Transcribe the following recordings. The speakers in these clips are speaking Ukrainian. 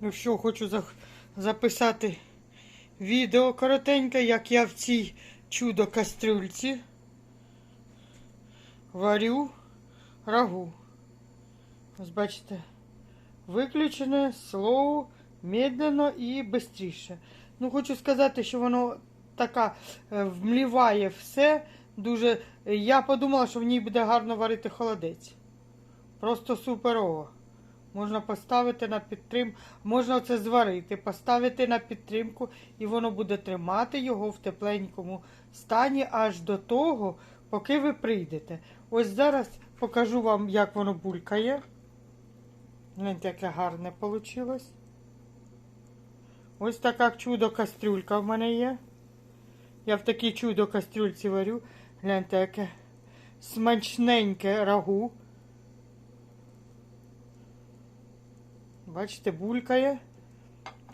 Ну що, хочу за- записати відео коротеньке, як я в цій чудо кастрюльці варю рагу. Ось бачите, виключене слово медленно і швидше. Ну, хочу сказати, що воно така е, вмліває все. Дуже. Я подумала, що в ній буде гарно варити холодець. Просто суперово. Можна поставити на підтримку, можна це зварити, поставити на підтримку, і воно буде тримати його в тепленькому стані аж до того, поки ви прийдете. Ось зараз покажу вам, як воно булькає. Гляньте, яке гарне вийшло. Ось така чудо кастрюлька в мене є. Я в такій чудо кастрюльці варю. Гляньте, яке смачненьке рагу. Бачите, булькає.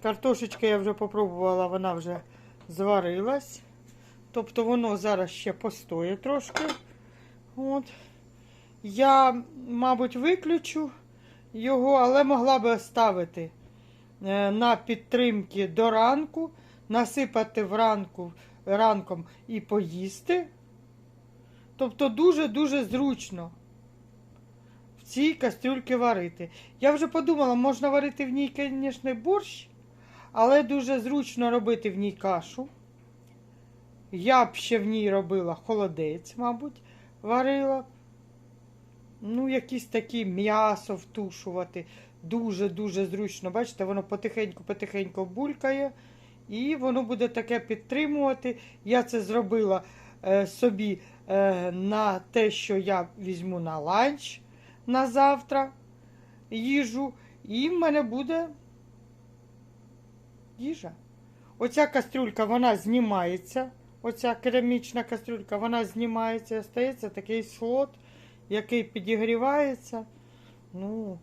Картошечка я вже попробувала, вона вже зварилась. Тобто воно зараз ще постоє трошки. От. Я, мабуть, виключу його, але могла би ставити е, на підтримки до ранку, насипати вранку, ранком і поїсти. Тобто дуже-дуже зручно цій кастрюльці варити. Я вже подумала, можна варити в ній, звісно, борщ, але дуже зручно робити в ній кашу. Я б ще в ній робила холодець, мабуть, варила. Ну, якісь такі м'ясо втушувати. Дуже-дуже зручно. Бачите, воно потихеньку-потихеньку булькає. І воно буде таке підтримувати. Я це зробила е, собі е, на те, що я візьму на ланч на завтра їжу. І в мене буде їжа. Оця кастрюлька, вона знімається. Оця керамічна кастрюлька, вона знімається, і стається такий слот, який підігрівається. Ну,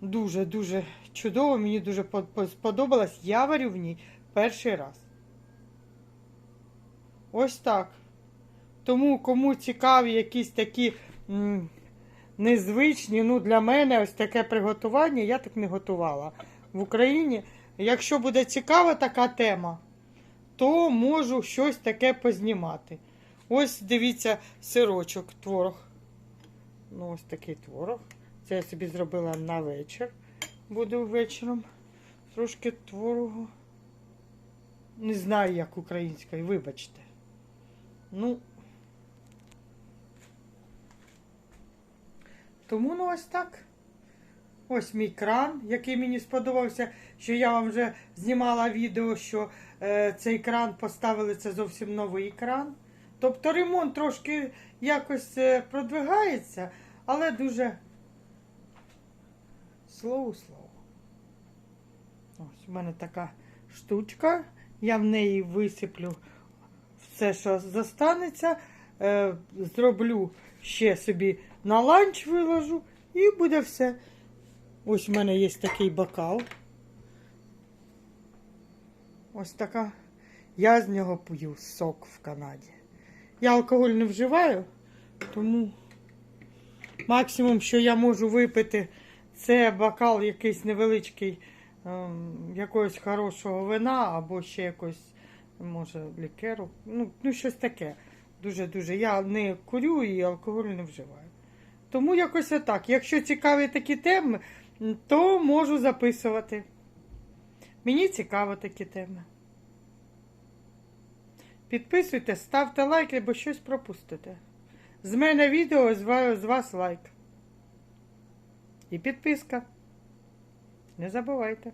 дуже-дуже чудово, мені дуже по- по- сподобалось. Я варю в ній перший раз. Ось так. Тому, кому цікаві якісь такі незвичні, ну для мене ось таке приготування, я так не готувала в Україні. Якщо буде цікава така тема, то можу щось таке познімати. Ось дивіться, сирочок, творог. Ну, ось такий творог. Це я собі зробила на вечір. Буду вечором. Трошки творогу. Не знаю, як українською, вибачте. Ну. Тому ну ось так. Ось мій кран, який мені сподобався, що я вам вже знімала відео, що е, цей кран поставили, це зовсім новий кран. Тобто ремонт трошки якось е, продвигається, але дуже слово слово. Ось у мене така штучка. Я в неї висиплю все, що застанеться. Е, зроблю ще собі на ланч виложу і буде все. Ось у мене є такий бокал. Ось така. Я з нього п'ю сок в Канаді. Я алкоголь не вживаю, тому максимум, що я можу випити, це бокал якийсь невеличкий ем, якогось хорошого вина або ще якось, може, лікеру. Ну, ну щось таке. Дуже-дуже. Я не курю і алкоголь не вживаю. Тому якось отак. Якщо цікаві такі теми, то можу записувати. Мені цікаво такі теми. Підписуйте, ставте лайки, бо щось пропустите. З мене відео, з вас лайк. І підписка. Не забувайте.